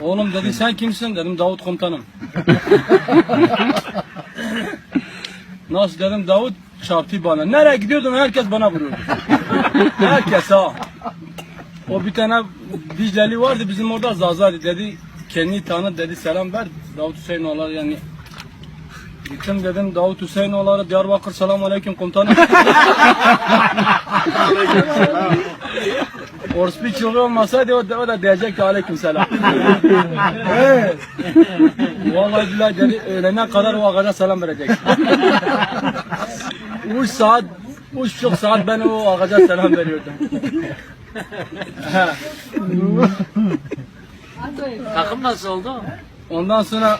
Oğlum dedi sen kimsin? Dedim Davut komutanım. Nasıl dedim Davut çarptı bana. Nereye gidiyordum herkes bana vuruyordu. herkes ha. O bir tane Dicleli vardı bizim orada Zazadi dedi. Kendini tanı dedi selam ver. Davut Hüseyinoğulları yani. Gittim dedim Davut Hüseyinoğulları Diyarbakır selamun aleyküm komutanım. Orospu çocuğu olmasaydı o da, o da diyecekti aleyküm selam. evet. Vallahi billahi dedi öğlene kadar o ağaca selam verecek. Üç saat, üç buçuk saat ben o ağaca selam veriyordum. Takım nasıl oldu? Ondan sonra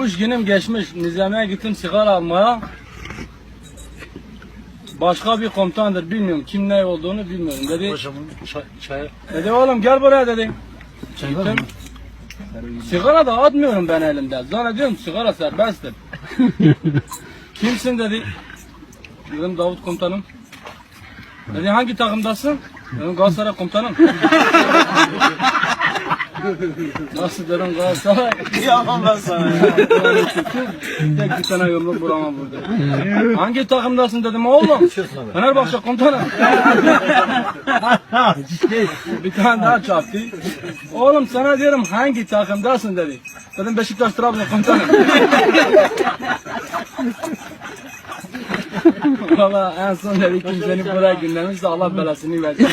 üç günüm geçmiş. Nizamiye gittim sigara almaya. Başka bir komutandır bilmiyorum. Kim ne olduğunu bilmiyorum. Dedi, Paşamın çay, çay dedi oğlum gel buraya dedi. Gittim. Sigara da atmıyorum ben elimde. Zannediyorum sigara serbesttir. Kimsin dedi. Dedim Davut komutanım. Dedi hangi takımdasın? Dedim Galatasaray komutanım. Nasıl dedim Galatasaray? Yalan ben sana. Tek bir tane yumruk vuramam burada. Hangi takımdasın dedim oğlum. Fenerbahçe komutanım. bir tane daha çarptı. Oğlum sana diyorum hangi takımdasın dedi. Dedim Beşiktaş Trabzon komutanım. Valla en son dedi kimsenin buraya günlemişse Allah belasını versin.